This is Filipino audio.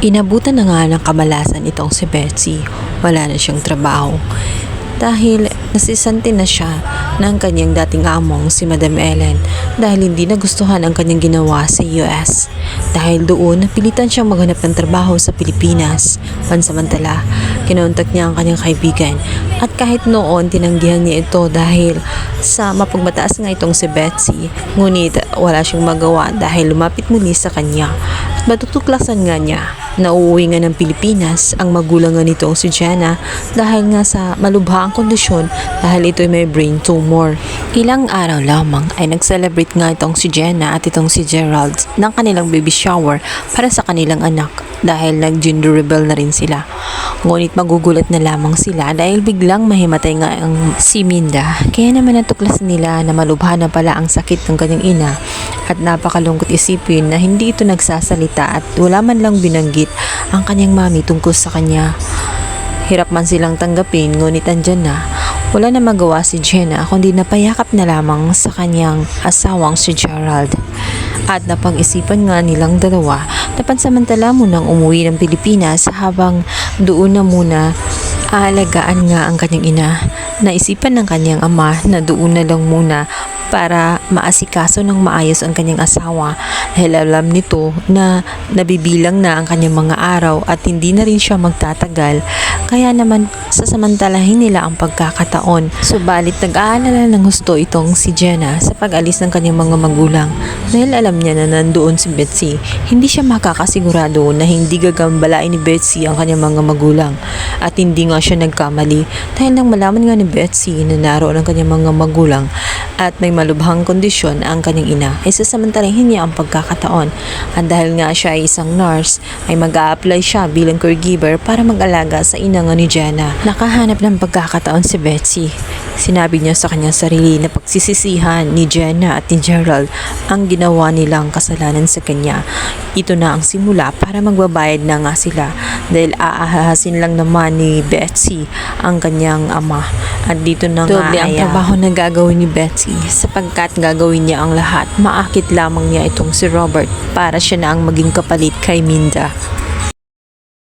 Inabutan na nga ng kamalasan itong si Betsy. Wala na siyang trabaho. Dahil nasisante na siya ng kanyang dating among si Madam Ellen dahil hindi nagustuhan ang kanyang ginawa sa US. Dahil doon, napilitan siyang maghanap ng trabaho sa Pilipinas. Pansamantala, kinontak niya ang kanyang kaibigan at kahit noon tinanggihan niya ito dahil sa mapagmataas nga itong si Betsy ngunit wala siyang magawa dahil lumapit muli sa kanya at matutuklasan nga niya na uuwi nga ng Pilipinas ang magulang nga nitong si Jenna dahil nga sa malubhaang kondisyon dahil ito ay may brain tumor. Ilang araw lamang ay nag-celebrate nga itong si Jenna at itong si Gerald ng kanilang baby shower para sa kanilang anak dahil nag-gender reveal na rin sila. Ngunit magugulat na lamang sila dahil biglang mahimatay nga ang si Minda. Kaya naman natuklasan nila na malubha na pala ang sakit ng kanyang ina at napakalungkot isipin na hindi ito nagsasalita at wala man lang binanggit ang kanyang mami tungkol sa kanya. Hirap man silang tanggapin ngunit andyan na. Wala na magawa si Jenna kundi napayakap na lamang sa kanyang asawang si Gerald. At napag-isipan nga nilang dalawa na pansamantala munang umuwi ng Pilipinas habang doon na muna aalagaan nga ang kanyang ina. Naisipan ng kanyang ama na doon na lang muna para maasikaso ng maayos ang kanyang asawa dahil alam nito na nabibilang na ang kanyang mga araw at hindi na rin siya magtatagal. Kaya naman sasamantalahin nila ang pagkakataon. Subalit nag-aalala ng gusto itong si Jenna sa pag-alis ng kanyang mga magulang dahil alam niya na nandoon si Betsy. Hindi siya makakasigurado na hindi gagambalain ni Betsy ang kanyang mga magulang at hindi nga siya nagkamali dahil nang malaman nga ni Betsy na naroon ang kanyang mga magulang at may malubhang kondisyon ang kanyang ina ay sasamantalahin niya ang pagkakataon at dahil nga siya ay isang nurse ay mag apply siya bilang caregiver para mag-alaga sa ina nga ni Jenna. Nakahanap ng pagkakataon si Betsy. Sinabi niya sa kanyang sarili na pagsisisihan ni Jenna at ni Gerald ang ginawa nilang kasalanan sa kanya. Ito na ang simula para magbabayad na nga sila dahil aahasin lang naman ni Betsy ang kanyang ama. At dito na nga Doble ang ay, ah, trabaho na gagawin ni Betsy sapagkat gagawin niya ang lahat. Maakit lamang niya itong si Robert para siya na ang maging kapalit kay Minda.